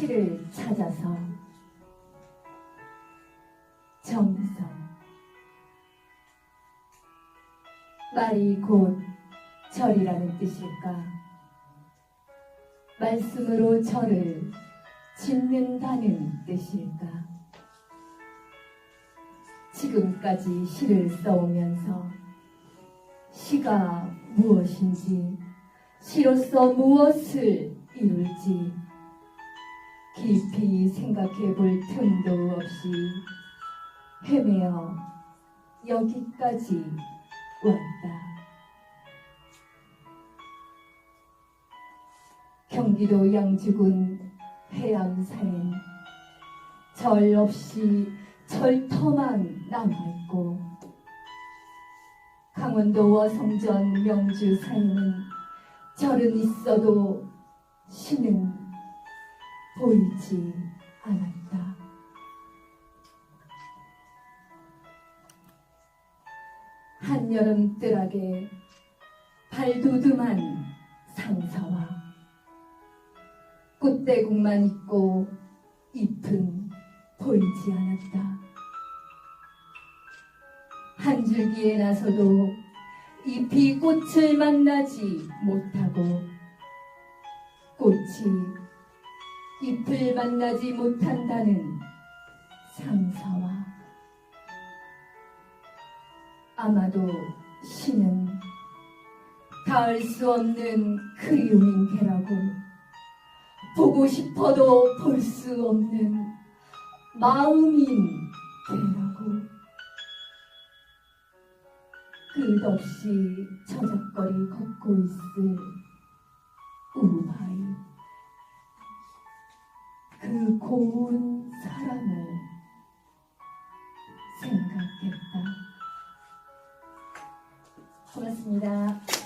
시를 찾아서 정성 말이 곧 절이라는 뜻일까? 말씀으로 절을 짓는다는 뜻일까? 지금까지 시를 써오면서 시가 무엇인지 시로서 무엇을 이룰지 깊이 생각해 볼 틈도 없이 헤매어 여기까지 왔다. 경기도 양주군 해암사엔 절 없이 절터만 남아있고 강원도 워성전 명주 사에는 절은 있어도 시는 보이지 않았다. 한여름 뜰하게 발도듬한 상사와 꽃대국만 있고 잎은 보이지 않았다. 한 줄기에 나서도 잎이 꽃을 만나지 못하고 꽃이 잎을 만나지 못한다는 상사와 아마도 시는 닿을 수 없는 그리움인 게라고 보고 싶어도 볼 수 없는 마음인 게라고 끝없이 저작거리 걷고 있을 우바이 그 고운 사랑을 생각했다. 고맙습니다.